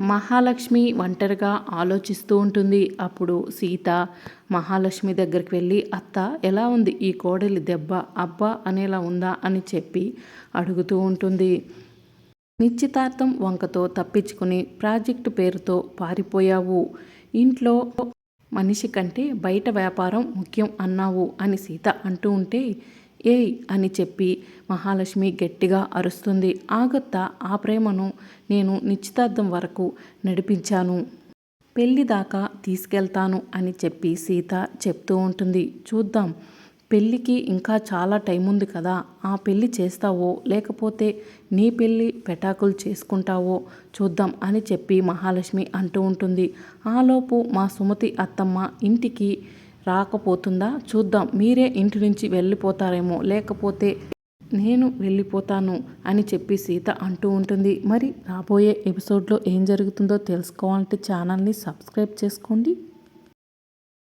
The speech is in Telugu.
మహాలక్ష్మి ఒంటరిగా ఆలోచిస్తూ ఉంటుంది. అప్పుడు సీత మహాలక్ష్మి దగ్గరికి వెళ్ళి అత్త ఎలా ఉంది? ఈ కోడలి దెబ్బ అబ్బా అనేలా ఉందా? అని చెప్పి అడుగుతూ ఉంటుంది. నిశ్చితార్థం వంకతో తప్పించుకుని ప్రాజెక్టు పేరుతో పారిపోయావు. ఇంట్లో మనిషి కంటే బయట వ్యాపారం ముఖ్యం అన్నావు అని సీత అంటూ ఉంటే ఏయ్ అని చెప్పి మహాలక్ష్మి గట్టిగా అరుస్తుంది. ఆగత్త ఆ ప్రేమను నేను నిశ్చితార్థం వరకు నడిపించాను. పెళ్ళి దాకా తీసుకెళ్తాను అని చెప్పి సీత చెప్తూ ఉంటుంది. చూద్దాం పెళ్ళికి ఇంకా చాలా టైం ఉంది కదా ఆ పెళ్ళి చేస్తావో లేకపోతే నీ పెళ్ళి పెటాకులు చేసుకుంటావో చూద్దాం అని చెప్పి మహాలక్ష్మి అంటూ ఉంటుంది. ఆలోపు మా సుమతి అత్తమ్మ ఇంటికి రాకపోతుందా? చూద్దాం. మీరే ఇంటి నుంచి వెళ్ళిపోతారేమో. లేకపోతే నేను వెళ్ళిపోతాను అని చెప్పి సీత అంటూ ఉంటుంది. మరి రాబోయే ఎపిసోడ్లో ఏం జరుగుతుందో తెలుసుకోవాలంటే ఛానల్ని సబ్స్క్రైబ్ చేసుకోండి.